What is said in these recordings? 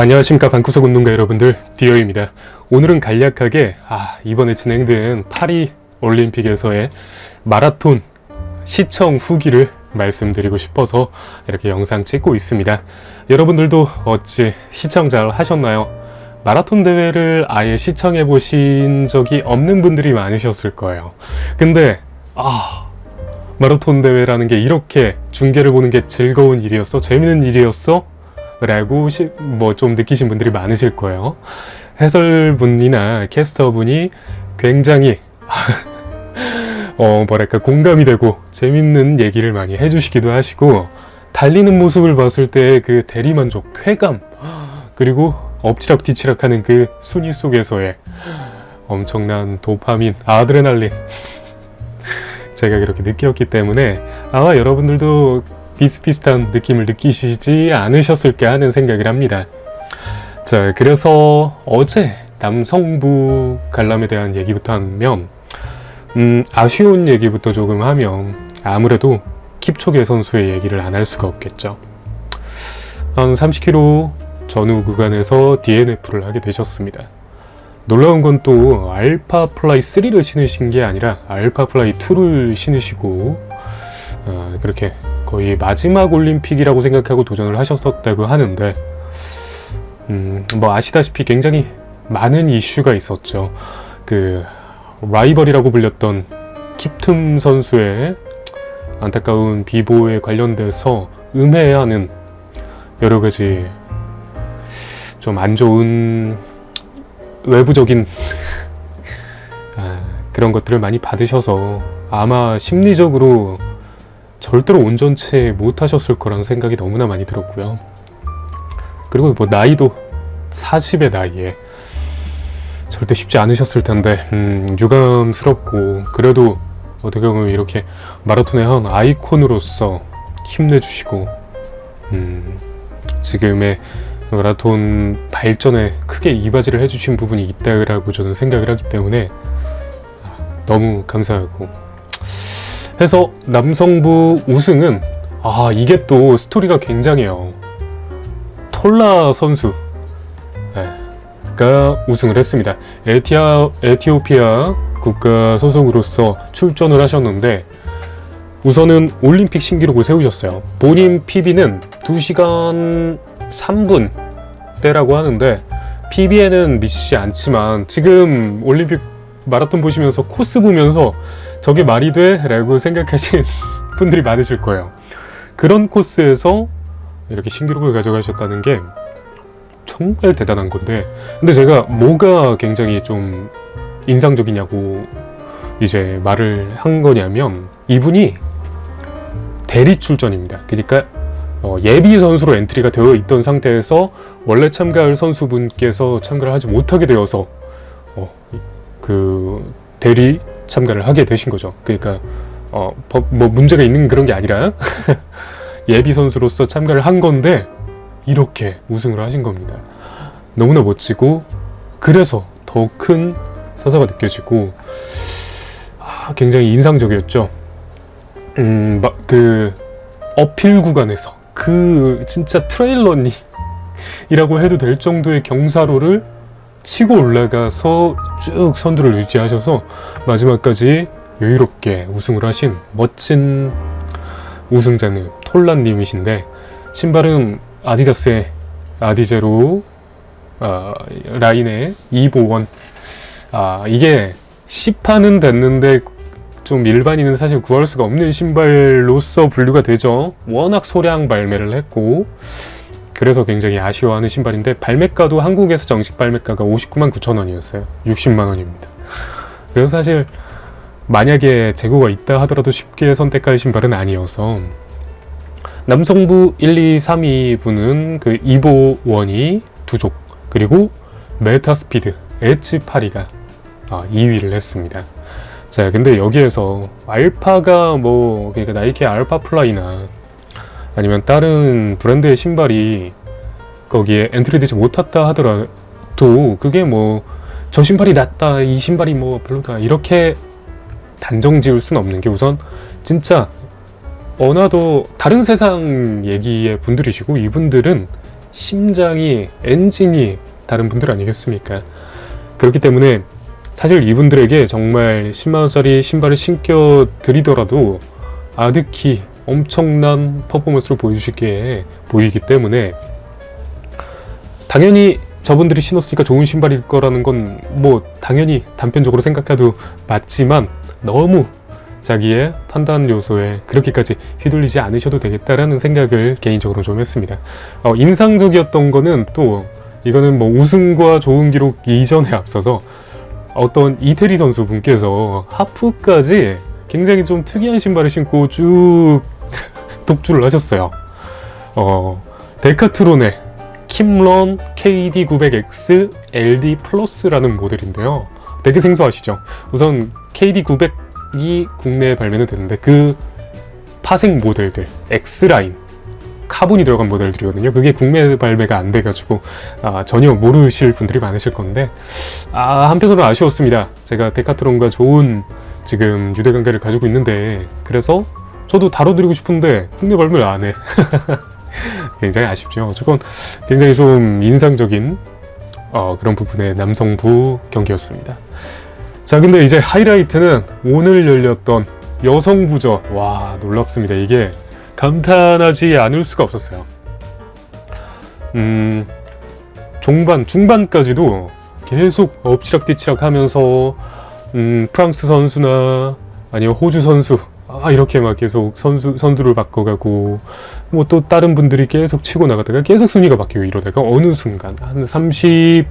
안녕하십니까 방구석 운동가 여러분들 디어입니다. 오늘은 간략하게 아, 이번에 진행된 파리 올림픽에서의 마라톤 시청 후기를 말씀드리고 싶어서 이렇게 영상 찍고 있습니다. 여러분들도 어찌 시청 잘 하셨나요? 마라톤 대회를 아예 시청해 보신 적이 없는 분들이 많으셨을 거예요. 근데 아 마라톤 대회라는 게 이렇게 중계를 보는 게 즐거운 일이었어? 재밌는 일이었어? 라고 뭐 좀 느끼신 분들이 많으실 거예요. 해설분이나 캐스터분이 굉장히 어 뭐랄까 공감이 되고 재밌는 얘기를 많이 해주시기도 하시고 달리는 모습을 봤을 때 그 대리만족, 쾌감 그리고 엎치락 뒤치락 하는 그 순위 속에서의 엄청난 도파민, 아드레날린 제가 그렇게 느꼈기 때문에 아마 여러분들도 비슷비슷한 느낌을 느끼시지 않으셨을까 하는 생각을 합니다. 자, 그래서 어제 남성부 관람에 대한 얘기부터 하면, 음, 아쉬운 얘기부터 조금 하면, 아무래도 킵초게 선수의 얘기를 안 할 수가 없겠죠. 한 30km 전후 구간에서 DNF를 하게 되셨습니다. 놀라운 건 또 알파 플라이 3를 신으신 게 아니라 알파 플라이 2를 신으시고 어, 그렇게 거의 마지막 올림픽이라고 생각하고 도전을 하셨었다고 하는데 음, 뭐 아시다시피 굉장히 많은 이슈가 있었죠. 그 라이벌이라고 불렸던 킵툼 선수의 안타까운 비보에 관련돼서 음해하는 여러 가지 좀 안 좋은 외부적인 아, 그런 것들을 많이 받으셔서 아마 심리적으로 절대로 온전치 못하셨을 거라는 생각이 너무나 많이 들었고요. 그리고 뭐 나이도 40의 나이에 절대 쉽지 않으셨을 텐데 음, 유감스럽고 그래도 어떻게 보면 이렇게 마라톤의 한 아이콘으로서 힘내주시고 음, 지금의 마라톤 발전에 크게 이바지를 해주신 부분이 있다고 저는 생각을 하기 때문에 아, 너무 감사하고 해서 남성부 우승은 아 이게 또 스토리가 굉장해요. 톨라 선수 가 우승을 했습니다. 에티아 에티오피아 국가 소속으로서 출전을 하셨는데 우선은 올림픽 신기록을 세우셨어요. 본인 PB는 2시간 3분 대라고 하는데 PB에는 미치지 않지만 지금 올림픽 마라톤 보시면서 코스 보면서 저게 말이 돼? 라고 생각하신 분들이 많으실 거예요. 그런 코스에서 이렇게 신기록을 가져가셨다는 게 정말 대단한 건데, 근데 제가 뭐가 굉장히 좀 인상적이냐고 이제 말을 한 거냐면, 이분이 대리 출전입니다. 그러니까 어, 예비 선수로 엔트리가 되어 있던 상태에서 원래 참가할 선수분께서 참가를 하지 못하게 되어서 어, 그 대리 참가를 하게 되신 거죠. 그러니까 어, 법, 뭐 문제가 있는 그런 게 아니라 예비 선수로서 참가를 한 건데 이렇게 우승을 하신 겁니다. 너무나 멋지고 그래서 더 큰 서사가 느껴지고 아, 굉장히 인상적이었죠. 음, 막 그 어필 구간에서 그 진짜 트레일러닝이라고 해도 될 정도의 경사로를 치고 올라가서 쭉 선두를 유지하셔서 마지막까지 여유롭게 우승을 하신 멋진 우승자는 톨란님이신데 신발은 아디다스의 아디제로 어, 라인의 2보원. 아 이게 시판은 됐는데 좀 일반인은 사실 구할 수가 없는 신발로서 분류가 되죠. 워낙 소량 발매를 했고 그래서 굉장히 아쉬워하는 신발인데 발매가도 한국에서 정식 발매가가 59만 9천 원이었어요. 60만 원입니다. 그래서 사실 만약에 재고가 있다 하더라도 쉽게 선택할 신발은 아니어서 남성부 1, 2, 3위 분은 그 이보 원이 두족 그리고 메타스피드 엣지 파리가 2위를 했습니다. 자 근데 여기에서 알파가 뭐 그러니까 나이키 알파 플라이나 아니면 다른 브랜드의 신발이 거기에 엔트리되지 못했다 하더라도 그게 뭐 저 신발이 낫다 이 신발이 뭐 별로다 이렇게 단정 지을 수는 없는 게 우선 진짜 어나도 다른 세상 얘기의 분들이시고 이분들은 심장이 엔진이 다른 분들 아니겠습니까? 그렇기 때문에 사실 이분들에게 정말 10만원짜리 신발을 신겨 드리더라도 아득히 엄청난 퍼포먼스를 보여주시기에 보이기 때문에 당연히 저분들이 신었으니까 좋은 신발일 거라는 건 뭐 당연히 단편적으로 생각해도 맞지만 너무 자기의 판단 요소에 그렇게까지 휘둘리지 않으셔도 되겠다라는 생각을 개인적으로 좀 했습니다. 어, 인상적이었던 거는 또 이거는 뭐 우승과 좋은 기록 이전에 앞서서 어떤 이태리 선수 분께서 하프까지 굉장히 좀 특이한 신발을 신고 쭉 독주를 하셨어요. 어, 데카트론의 킴런 KD900X LD 플러스라는 모델인데요. 되게 생소하시죠? 우선 KD900이 국내에 발매는 됐는데 그 파생 모델들 X라인 카본이 들어간 모델들이거든요. 그게 국내 발매가 안 돼가지고 아, 전혀 모르실 분들이 많으실 건데 아, 한편으로 아쉬웠습니다. 제가 데카트론과 좋은 지금 유대 관계를 가지고 있는데 그래서 저도 다뤄드리고 싶은데 국내 발매를 안 해. 굉장히 아쉽죠. 조금 굉장히 좀 인상적인 어, 그런 부분의 남성부 경기였습니다. 자, 근데 이제 하이라이트는 오늘 열렸던 여성부죠. 와, 놀랍습니다. 이게 감탄하지 않을 수가 없었어요. 음, 종반, 중반까지도 계속 엎치락뒤치락 하면서, 음, 프랑스 선수나 아니면 호주 선수, 아, 이렇게 막 계속 선수, 선두를 바꿔가고, 뭐 또 다른 분들이 계속 치고 나가다가 계속 순위가 바뀌고 이러다가 어느 순간, 한 35,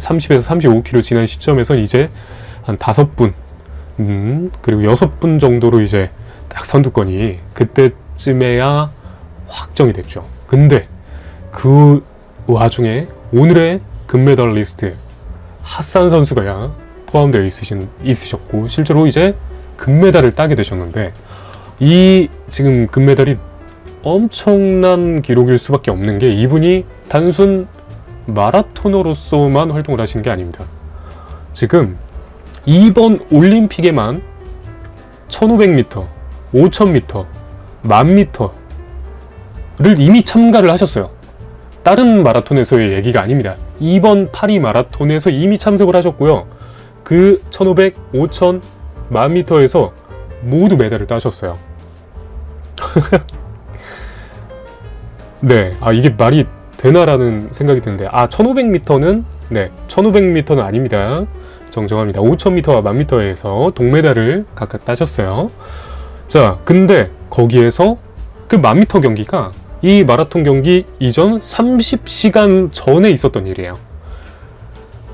30에서 35km 지난 시점에선 이제 한 다섯 분, 음, 그리고 여섯 분 정도로 이제 딱 선두권이 그때쯤에야 확정이 됐죠. 근데 그 와중에 오늘의 금메달 리스트 핫산 선수가 포함되어 있으신, 있으셨고 실제로 이제 금메달을 따게 되셨는데 이 지금 금메달이 엄청난 기록일 수밖에 없는 게 이분이 단순 마라토너로서만 활동을 하신 게 아닙니다. 지금 이번 올림픽에만 1500m, 5000m, 1000m를 이미 참가를 하셨어요. 다른 마라톤에서의 얘기가 아닙니다. 이번 파리 마라톤에서 이미 참석을 하셨고요. 그 1500, 5000, 1000m에서 모두 메달을 따셨어요. 네, 아 이게 말이 되나라는 생각이 드는데 아 1500m는 네 1500m는 아닙니다 정정합니다 5000m와 1000m에서 동메달을 각각 따셨어요 자 근데 거기에서 그 1000m 경기가 이 마라톤 경기 이전 30시간 전에 있었던 일이에요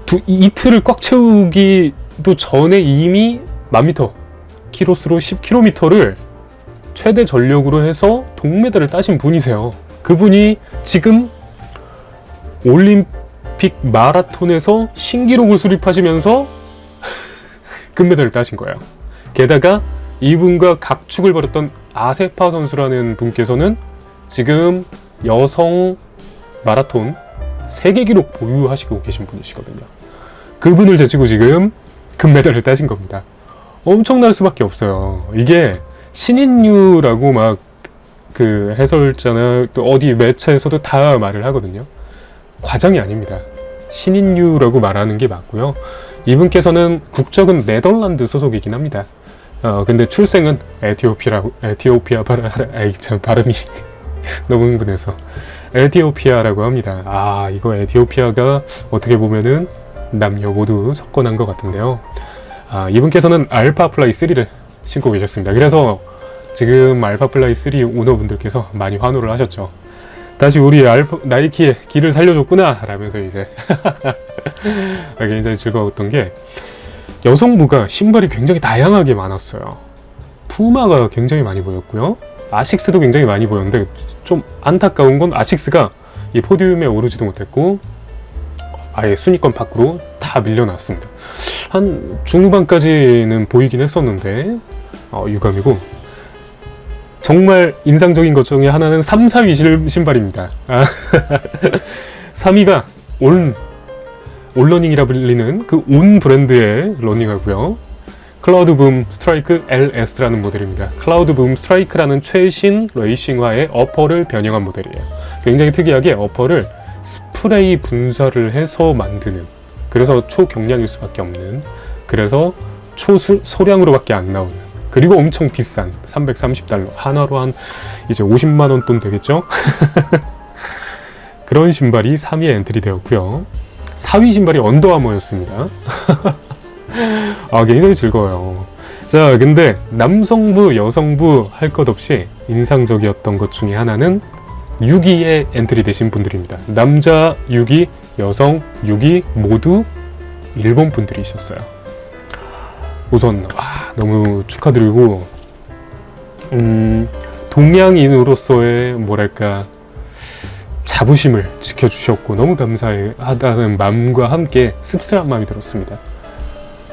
두, 이틀을 꽉 채우기도 전에 이미 1000m 키로수로 10km를 최대 전력으로 해서 동메달을 따신 분이세요 그분이 지금 올림픽 마라톤에서 신기록을 수립하시면서 금메달을 따신 거예요. 게다가 이분과 각축을 벌였던 아세파 선수라는 분께서는 지금 여성 마라톤 세계 기록 보유하시고 계신 분이시거든요. 그분을 제치고 지금 금메달을 따신 겁니다. 엄청날 수밖에 없어요. 이게 신인류라고 막 그 해설자나 또 어디 매체에서도 다 말을 하거든요. 과장이 아닙니다. 신인류라고 말하는 게 맞고요. 이분께서는 국적은 네덜란드 소속이긴 합니다. 어, 근데 출생은 에티오피아라고, 에티오피아 발, 아이, 참, 발음이 너무 흥분해서. 에티오피아라고 합니다. 아, 이거 에티오피아가 어떻게 보면은 남녀 모두 섞어난 것 같은데요. 아, 이분께서는 알파 플라이 3를 신고 계셨습니다. 그래서 지금 알파 플라이 3 오너분들께서 많이 환호를 하셨죠. 다시 우리 알파, 나이키의 길을 살려줬구나 라면서 이제 굉장히 즐거웠던 게 여성부가 신발이 굉장히 다양하게 많았어요. 푸마가 굉장히 많이 보였고요. 아식스도 굉장히 많이 보였는데 좀 안타까운 건 아식스가 이 포디움에 오르지도 못했고 아예 순위권 밖으로 다 밀려났습니다. 한 중후반까지는 보이긴 했었는데 어, 유감이고 정말 인상적인 것 중에 하나는 3, 4위 신발입니다. 아, 3위가 올, 올러닝이라 불리는 그 온 브랜드의 러닝하고요. 클라우드 붐 스트라이크 LS라는 모델입니다. 클라우드 붐 스트라이크라는 최신 레이싱화의 어퍼를 변형한 모델이에요. 굉장히 특이하게 어퍼를 스프레이 분사를 해서 만드는 그래서 초경량일 수밖에 없는 그래서 초소량으로밖에 안 나오는 그리고 엄청 비싼 330달러 하나로 한 이제 50만 원 돈 되겠죠? 그런 신발이 3위에 엔트리 되었고요. 4위 신발이 언더아머였습니다. 아 굉장히 즐거워요. 자 근데 남성부 여성부 할 것 없이 인상적이었던 것 중에 하나는 6위에 엔트리 되신 분들입니다. 남자 6위, 여성 6위 모두 일본 분들이셨어요. 우선 와, 너무 축하드리고 음, 동양인으로서의 뭐랄까 자부심을 지켜주셨고 너무 감사하다는 마음과 함께 씁쓸한 마음이 들었습니다.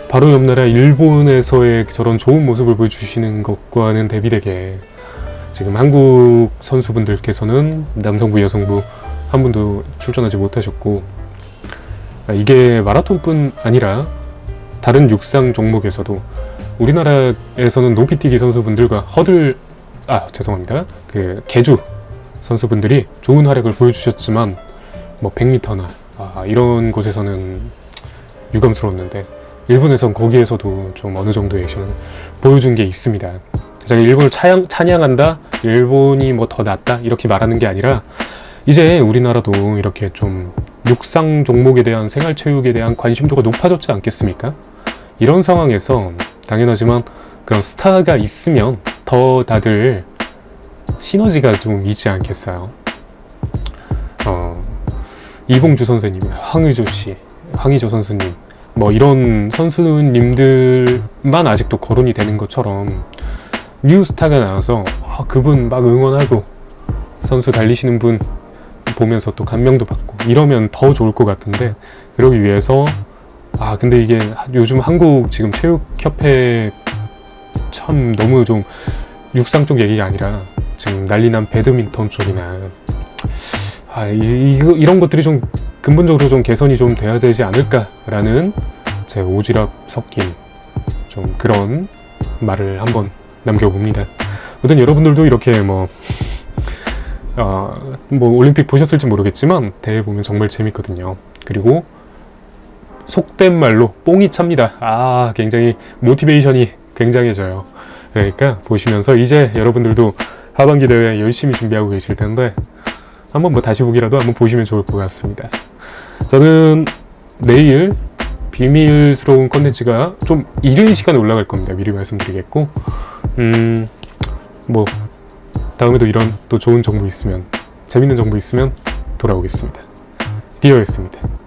바로 옆 나라 일본에서의 저런 좋은 모습을 보여주시는 것과는 대비되게 지금 한국 선수분들께서는 남성부, 여성부 한 분도 출전하지 못하셨고 아, 이게 마라톤뿐 아니라 다른 육상 종목에서도 우리나라에서는 높이뛰기 선수분들과 허들 아 죄송합니다 그 개주 선수분들이 좋은 활약을 보여주셨지만 뭐 100m나 아, 이런 곳에서는 유감스러웠는데 일본에선 거기에서도 좀 어느 정도의 액션을 보여준 게 있습니다. 제가 일본을 찬양, 찬양한다, 일본이 뭐 더 낫다 이렇게 말하는 게 아니라 이제 우리나라도 이렇게 좀 육상 종목에 대한 생활체육에 대한 관심도가 높아졌지 않겠습니까? 이런 상황에서 당연하지만 그런 스타가 있으면 더 다들 시너지가 좀 있지 않겠어요? 어, 이봉주 선생님, 황의조 씨, 황의조 선수님, 뭐 이런 선수님들만 아직도 거론이 되는 것처럼 뉴스타가 나와서 아, 그분 막 응원하고 선수 달리시는 분 보면서 또 감명도 받고 이러면 더 좋을 것 같은데 그러기 위해서 아 근데 이게 요즘 한국 지금 체육협회 참 너무 좀 육상 쪽 얘기가 아니라 지금 난리난 배드민턴 쪽이나 아 이, 이거 이런 것들이 좀 근본적으로 좀 개선이 좀 돼야 되지 않을까라는 제 오지랖 섞인 좀 그런 말을 한번 남겨봅니다. 아무튼 여러분들도 이렇게 뭐, 어, 뭐 올림픽 보셨을지 모르겠지만 대회 보면 정말 재밌거든요. 그리고 속된 말로 뽕이 찹니다. 아, 굉장히 모티베이션이 굉장해져요. 그러니까 보시면서 이제 여러분들도 하반기 대회 열심히 준비하고 계실 텐데 한번 뭐 다시 보기라도 한번 보시면 좋을 것 같습니다. 저는 내일 비밀스러운 컨텐츠가 좀 이른 시간에 올라갈 겁니다. 미리 말씀드리겠고, 음, 뭐, 다음에도 이런 또 좋은 정보 있으면, 재밌는 정보 있으면 돌아오겠습니다. 디어였습니다.